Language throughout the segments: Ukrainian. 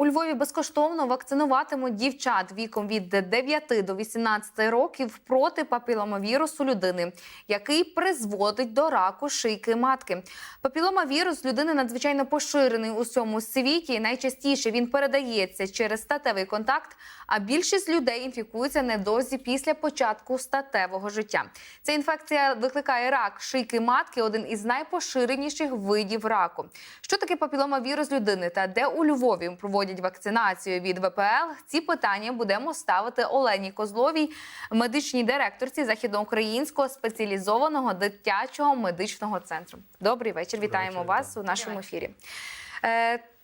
У Львові безкоштовно вакцинуватимуть дівчат віком від 9 до 18 років проти папіломавірусу людини, який призводить до раку шийки матки. Папіломавірус людини надзвичайно поширений у всьому світі. Найчастіше він передається через статевий контакт, а більшість людей інфікуються недовзі після початку статевого життя. Ця інфекція викликає рак шийки матки, один із найпоширеніших видів раку. Що таке папіломавірус людини та де у Львові проводять вакцинацію від ВПЛ? Ці питання будемо ставити Олені Козловій, медичній директорці західноукраїнського спеціалізованого дитячого медичного центру. Добрий вечір. Вітаємо вечір, вас у нашому ефірі.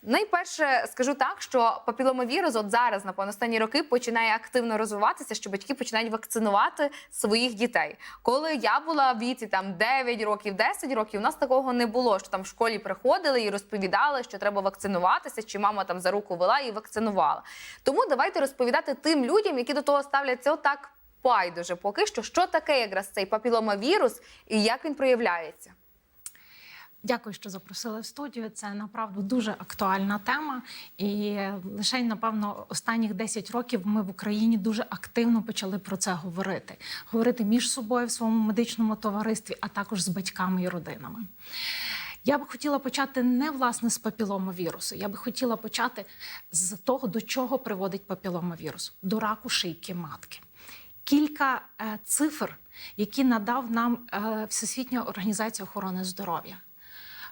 Найперше скажу так, що папіломавірус от зараз, напевно, останні роки починає активно розвиватися, що батьки починають вакцинувати своїх дітей. Коли я була в віці там 9 років, 10 років, у нас такого не було. Що там в школі приходили і розповідали, що треба вакцинуватися, чи мама там за руку вела і вакцинувала. Тому давайте розповідати тим людям, які до того ставляться отак байдуже. Поки що, що таке якраз цей папіломавірус і як він проявляється. Дякую, що запросили в студію. Це направду дуже актуальна тема. І лише напевно останніх 10 років ми в Україні дуже активно почали про це говорити. Говорити між собою в своєму медичному товаристві, а також з батьками і родинами. Я би хотіла почати не власне з папіломовірусу. Я би хотіла почати з того, до чого приводить папіломовірус до раку шийки матки. Кілька е, цифр, які надав нам е, Всесвітня організація охорони здоров'я.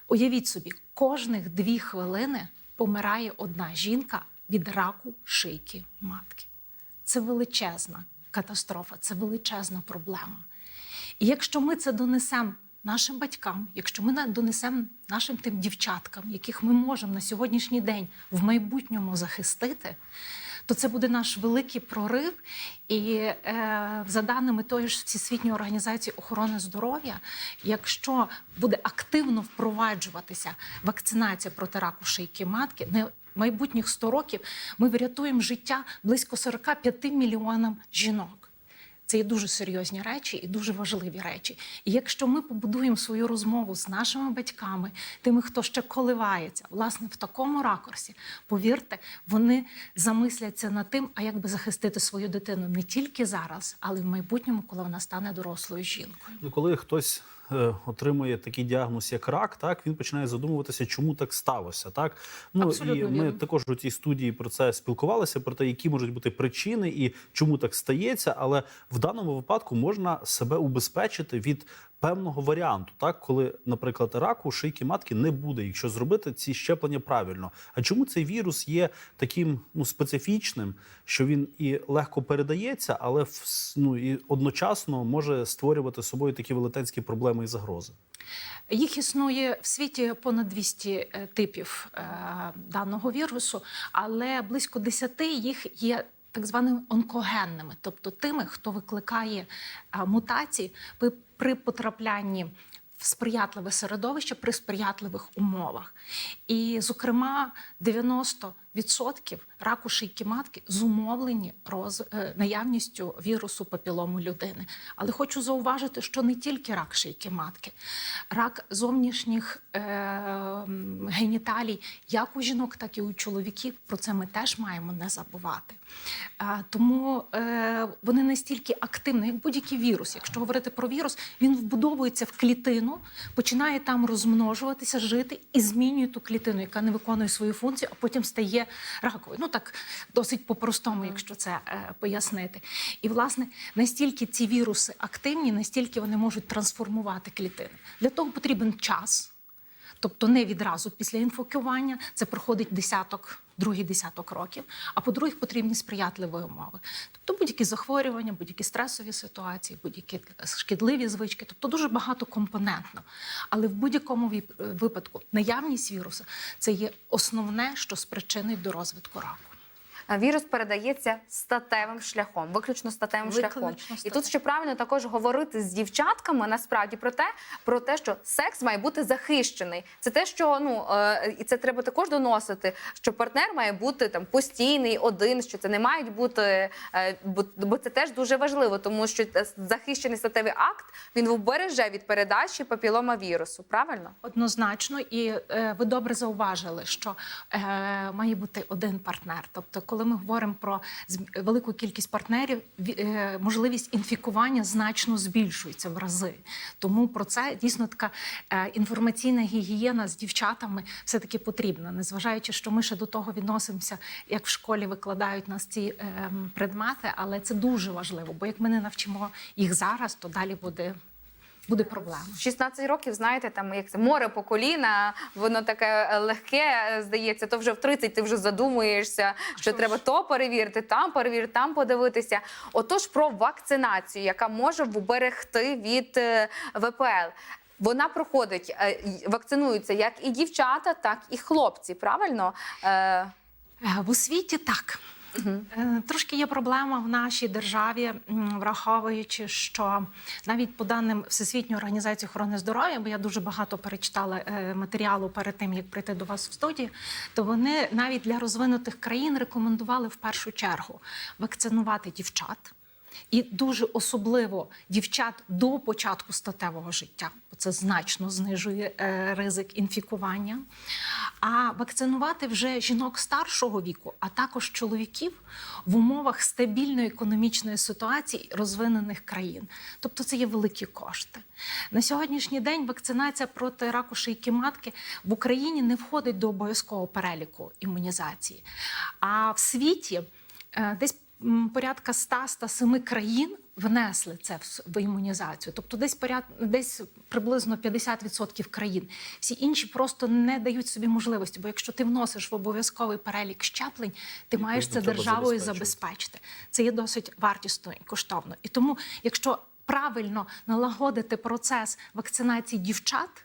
Уявіть собі, кожних дві хвилини помирає одна жінка від раку шийки матки. Це величезна катастрофа, це величезна проблема. І якщо ми це донесемо нашим батькам, якщо ми донесемо нашим тим дівчаткам, яких ми можемо на сьогоднішній день в майбутньому захистити, то це буде наш великий прорив. І е, за даними тої ж Всесвітньої організації охорони здоров'я, якщо буде активно впроваджуватися вакцинація проти раку шийки матки, не майбутніх 100 років ми врятуємо життя близько 45 мільйонам жінок. Це є дуже серйозні речі і дуже важливі речі. І якщо ми побудуємо свою розмову з нашими батьками, тими, хто ще коливається, власне, в такому ракурсі, повірте, вони замисляться над тим, а як би захистити свою дитину не тільки зараз, але й в майбутньому, коли вона стане дорослою жінкою. Ну, коли хтось отримує такий діагноз, як рак, так він починає задумуватися, чому так сталося. Так ну Абсолютно і ми вірно. також у цій студії про це спілкувалися, про те, які можуть бути причини і чому так стається. Але в даному випадку можна себе убезпечити від певного варіанту, так коли, наприклад, раку шийки матки не буде, якщо зробити ці щеплення правильно. А чому цей вірус є таким ну специфічним, що він і легко передається, але ну, і одночасно може створювати собою такі велетенські проблеми і загрози? Їх існує в світі понад 200 е, типів е, даного вірусу, але близько 10 їх є. Так званими онкогенними, тобто тими, хто викликає е, мутації при, потраплянні в сприятливе середовище при сприятливих умовах. І, зокрема, 90% раку шийки матки зумовлені роз, е, наявністю вірусу папілому людини. Але хочу зауважити, що не тільки рак шийки матки, рак зовнішніх е, геніталій, як у жінок, так і у чоловіків. Про це ми теж маємо не забувати. Е, тому е, вони настільки активні, як будь-який вірус. Якщо говорити про вірус, він вбудовується в клітину, починає там розмножуватися, жити і змінює ту клітину, яка не виконує свою функцію, а потім стає раковою. Ну так досить по-простому, якщо це е, пояснити. І власне настільки ці віруси активні, настільки вони можуть трансформувати клітини. Для того потрібен час. Тобто не відразу після інфікування, це проходить десяток, другий десяток років. А по-друге, потрібні сприятливі умови. Тобто будь-які захворювання, будь-які стресові ситуації, будь-які шкідливі звички, тобто дуже багато компонентно. Але в будь-якому випадку наявність вірусу це є основне, що спричинить до розвитку раку. Вірус передається статевим шляхом, виключно статевим Виключно шляхом. І тут ще правильно також говорити з дівчатками насправді про те, про те, що секс має бути захищений. Це те, що ну е, і це треба також доносити, що партнер має бути там постійний, один, що це не мають бути, е, бо, це теж дуже важливо, тому що е, захищений статевий акт він вбереже від передачі папіломавірусу. Правильно? Однозначно, і е, ви добре зауважили, що е, має бути один партнер. Тобто, коли ми говоримо про велику кількість партнерів, е, можливість інфікування значно збільшується в рази. Тому про це дійсно така е, інформаційна гігієна з дівчатами все таки потрібна, незважаючи, що ми ще до того відносимося, як в школі викладають нас ці е, предмети, але це дуже важливо, бо як ми не навчимо їх зараз, то далі буде, буде проблема. В 16 років, знаєте, там як це море по коліна, воно таке е, легке е, здається. То вже в 30 ти вже задумуєшся, що що ж? треба то перевірити, там перевірити, там подивитися. Отож, про вакцинацію, яка може вберегти від е, ВПЛ. Вона проходить, вакцинуються як і дівчата, так і хлопці. Правильно? В освіті так. Е, Трошки є проблема в нашій державі, враховуючи, що навіть по даним Всесвітньої організації охорони здоров'я, бо я дуже багато перечитала е, матеріалу перед тим, як прийти до вас в студії, то вони навіть для розвинутих країн рекомендували в першу чергу вакцинувати дівчат. І дуже особливо дівчат до початку статевого життя, бо це значно знижує е, ризик інфікування. А вакцинувати вже жінок старшого віку, а також чоловіків в умовах стабільної економічної ситуації розвинених країн. Тобто це є великі кошти. На сьогоднішній день вакцинація проти раку шийки матки в Україні не входить до обов'язкового переліку імунізації. А в світі е, десь порядка 100-107 країн внесли це в імунізацію. Тобто десь поряд, десь приблизно 50% країн. Всі інші просто не дають собі можливості. Бо якщо ти вносиш в обов'язковий перелік щеплень, ти маєш це державою забезпечити. Це є досить вартісно і коштовно. І тому, якщо правильно налагодити процес вакцинації дівчат.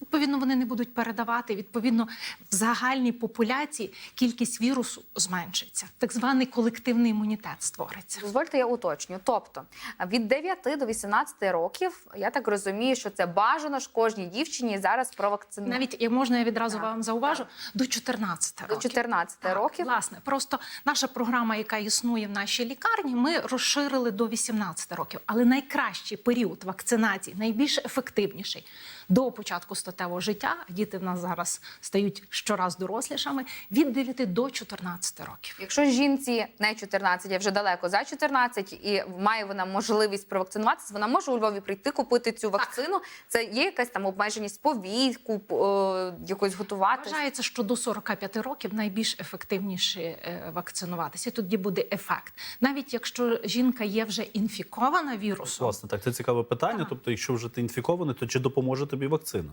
Відповідно, вони не будуть передавати. Відповідно, в загальній популяції кількість вірусу зменшиться. Так званий колективний імунітет створиться. Дозвольте, я уточню. Тобто від 9 до 18 років, я так розумію, що це бажано ж кожній дівчині зараз провакцинувати. Навіть як можна, я відразу Так, вам зауважу, до 14 до років. 14 Так, років. Власне, просто наша програма, яка існує в нашій лікарні, ми розширили до 18 років. Але найкращий період вакцинації, найбільш ефективніший до початку статевого життя. Діти в нас зараз стають щораз дорослішими від 9 до 14 років. Якщо жінці не 14, а вже далеко за 14, і має вона можливість провакцинуватися, вона може у Львові прийти купити цю вакцину. Це є якась там обмеженість по віку, по, е, якось готувати. Вважається, що до 45 років найбільш ефективніше е, вакцинуватися. Тоді буде ефект. Навіть якщо жінка є вже інфікована вірусом, Власне, так це цікаве питання. Так. Тобто, якщо вже ти інфікований, то чи допоможе тобі вакцина?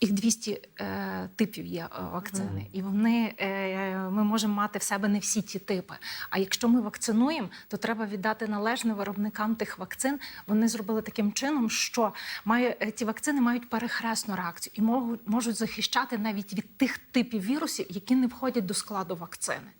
Їх 200 е, типів є е, вакцини, і вони е, ми можемо мати в себе не всі ті типи. А якщо ми вакцинуємо, то треба віддати належне виробникам тих вакцин. Вони зробили таким чином, що має е, ці вакцини мають перехресну реакцію і можуть, можуть захищати навіть від тих типів вірусів, які не входять до складу вакцини.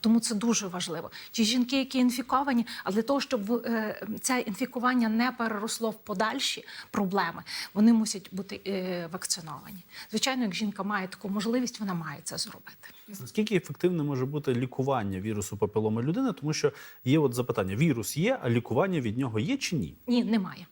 Тому це дуже важливо. Ті жінки, які інфіковані, а для того, щоб е, це інфікування не переросло в подальші проблеми, вони мусять бути е, вакциновані. Звичайно, як жінка має таку можливість, вона має це зробити. Наскільки ефективне може бути лікування вірусу папіломи людини? Тому що є от запитання: вірус є, а лікування від нього є чи ні? Ні, немає.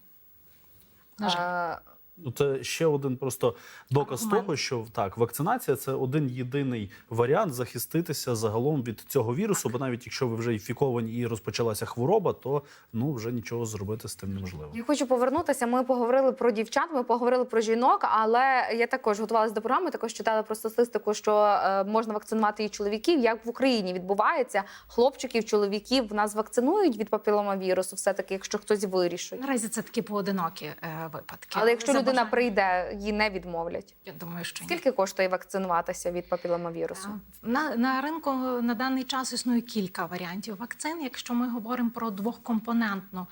На жаль. Ну, це ще один просто доказ Аргумент. того, що так, вакцинація це один єдиний варіант захиститися загалом від цього вірусу. Бо навіть якщо ви вже інфіковані і розпочалася хвороба, то ну вже нічого зробити з тим неможливо. Я хочу повернутися. Ми поговорили про дівчат, ми поговорили про жінок, але я також готувалася до програми. Також читала про статистику, що е, можна вакцинувати і чоловіків. Як в Україні відбувається хлопчиків, чоловіків в нас вакцинують від папіломавірусу, все таки, якщо хтось вирішить. Наразі це такі поодинокі е, випадки. Але якщо людина прийде, їй не відмовлять. я думаю, що ні. Скільки коштує вакцинуватися від папіломавірусу? На, на ринку на даний час існує кілька варіантів вакцин. Якщо ми говоримо про двохкомпонентну,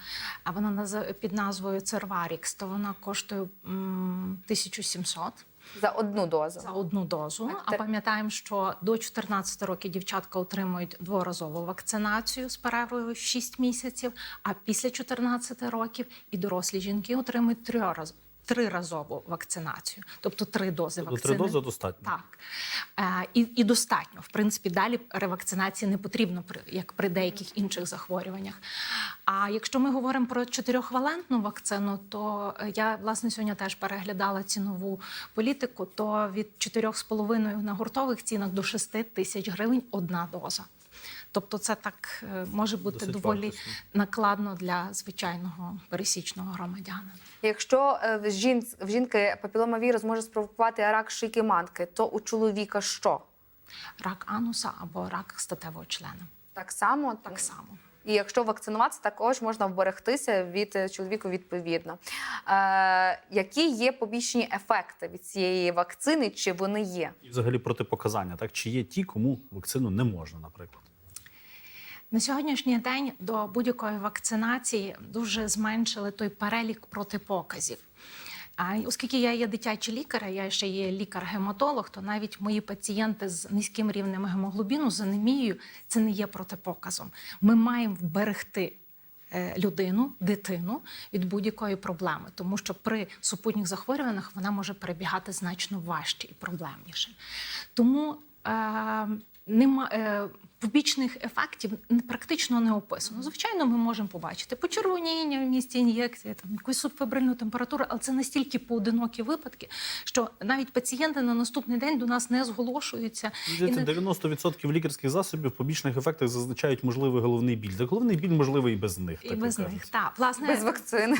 а вона під назвою Cervarix, то вона коштує м, 1700. За одну дозу. за одну дозу. А пам'ятаємо, що до 14 років дівчатка отримують дворазову вакцинацію з перервою в 6 місяців. А після 14 років і дорослі жінки отримують трираз- триразову вакцинацію, тобто три дози Тобто вакцини. три дози достатньо. Так е, і, і достатньо. В принципі, далі ревакцинації не потрібно як при деяких інших захворюваннях. А якщо ми говоримо про чотирьохвалентну вакцину, то е, я власне сьогодні теж переглядала цінову політику. То від 4,5 на гуртових цінах до 6 тисяч гривень одна доза. Тобто, це так е, може бути Досить доволі вартісно. накладно для звичайного пересічного громадянина. Якщо е, в, жін... в жінки папіломавірус може спровокувати рак шийки матки, то у чоловіка що? Рак ануса або рак статевого члена. Так само? Так само. І якщо вакцинуватися, також можна вберегтися від е, чоловіка відповідно. Е, які є побічні ефекти від цієї вакцини? Чи вони є? І взагалі протипоказання, так чи є ті, кому вакцину не можна, наприклад. На сьогоднішній день до будь-якої вакцинації дуже зменшили той перелік протипоказів. А оскільки я є дитячий лікар, а я ще є лікар-гематолог, то навіть мої пацієнти з низьким рівнем гемоглобіну з анемією це не є протипоказом. Ми маємо вберегти е, людину, дитину від будь-якої проблеми, тому що при супутніх захворюваннях вона може перебігати значно важче і проблемніше. Тому е, нема, е, побічних ефектів практично не описано. Звичайно, ми можемо побачити почервоніння в місці ін'єкції, там якусь субфебрильну температуру, але це настільки поодинокі випадки, що навіть пацієнти на наступний день до нас не зголошуються. Не- 90% лікарських засобів побічних ефектах зазначають можливий головний біль. Так головний біль можливий і без них. І так без як них, кажуть. так. Власне, Без вакцини.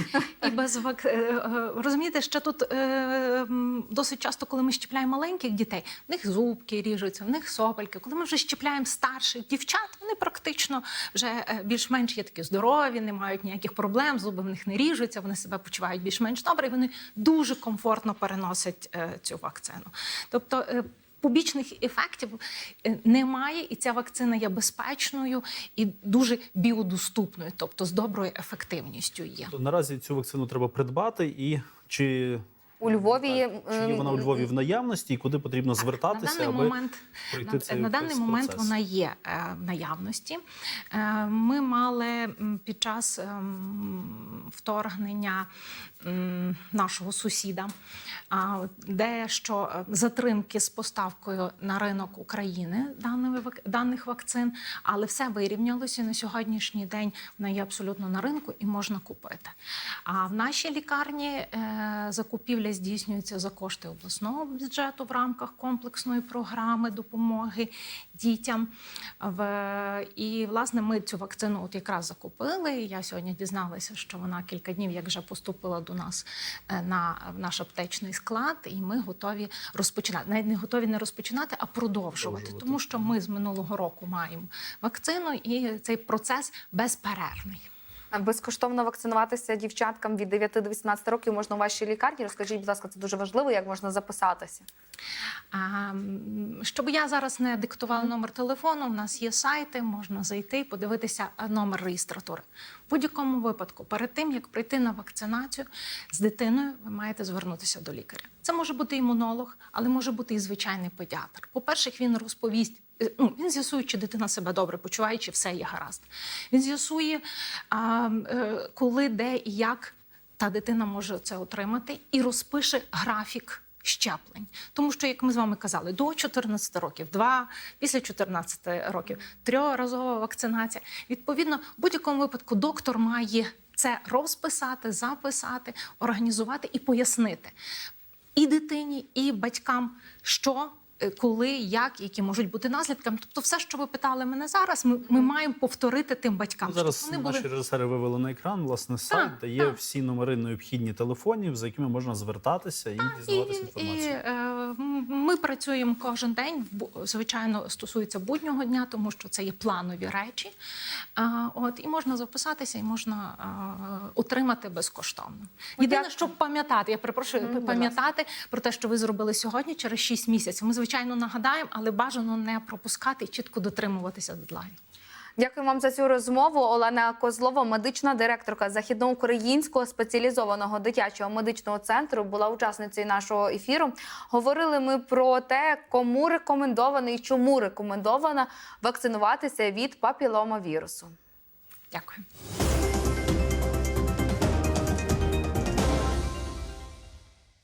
І без вак... е, е, розумієте, ще тут е, досить часто, коли ми щепляємо маленьких дітей, в них зубки ріжуться, в них сопельки. Коли ми вже щепляємо старших дівчат, вони практично вже е, більш-менш є такі здорові, не мають ніяких проблем, зуби в них не ріжуться, вони себе почувають більш-менш добре, і вони дуже комфортно переносять е, цю вакцину. Тобто. е, Побічних ефектів немає, і ця вакцина є безпечною і дуже біодоступною, тобто з доброю ефективністю є. Наразі цю вакцину треба придбати і чи. У Львові Так, чи є вона у Львові в наявності, і куди потрібно звертатися, на даний аби момент, пройти на, цей на даний весь момент процес? вона є е, в наявності. Е, ми мали під час ем, вторгнення нашого сусіда дещо е, затримки з поставкою на ринок України даних вакцин, але все вирівнялося. На сьогоднішній день вона є абсолютно на ринку і можна купити. А в нашій лікарні е, закупівля здійснюється за кошти обласного бюджету в рамках комплексної програми допомоги дітям. В, і власне ми цю вакцину от якраз закупили. Я сьогодні дізналася, що вона кілька днів як вже поступила до нас е, на в наш аптечний склад, і ми готові розпочинати. Навіть не готові не розпочинати, а продовжувати, Продовжувати. тому що ми з минулого року маємо вакцину, і цей процес безперервний. Безкоштовно вакцинуватися дівчаткам від 9 до 18 років можна у вашій лікарні. Розкажіть, будь ласка, це дуже важливо, як можна записатися. А, щоб я зараз не диктувала номер телефону, у нас є сайти, можна зайти і подивитися номер реєстратури. В будь-якому випадку, перед тим як прийти на вакцинацію з дитиною, ви маєте звернутися до лікаря. Це може бути імунолог, але може бути і звичайний педіатр. По-перше, він розповість. е, Ну, він з'ясує, чи дитина себе добре почуває, чи все є гаразд. Він з'ясує, е, коли, де і як та дитина може це отримати, і розпише графік щеплень. Тому що, як ми з вами казали, до 14 років, два після 14 років, трьохразова вакцинація. Відповідно, в будь-якому випадку доктор має це розписати, записати, організувати і пояснити і дитині, і батькам, що. Е, Коли, як, які можуть бути наслідками, тобто, все, що ви питали мене зараз, ми, ми маємо повторити тим батькам. Ну, Зараз вони були наші режисери вивели на екран власне сайт, де є так. всі номери необхідні телефонів, за якими можна звертатися і дізнаватися І, інформацію. е, м, ми працюємо кожен день. Звичайно, стосується буднього дня, тому що це є планові речі. А, от і можна записатися, і можна а, отримати безкоштовно. Єдине, як- щоб пам'ятати, я перепрошую, пам'ятати про те, що ви зробили сьогодні через 6 місяців. Ми звичайно нагадаємо, але бажано не пропускати і чітко дотримуватися дедлайну. Дякую вам за цю розмову. Олена Козлова, медична директорка західноукраїнського спеціалізованого дитячого медичного центру, була учасницею нашого ефіру. Говорили ми про те, кому рекомендовано і чому рекомендовано вакцинуватися від папіломавірусу. Дякую.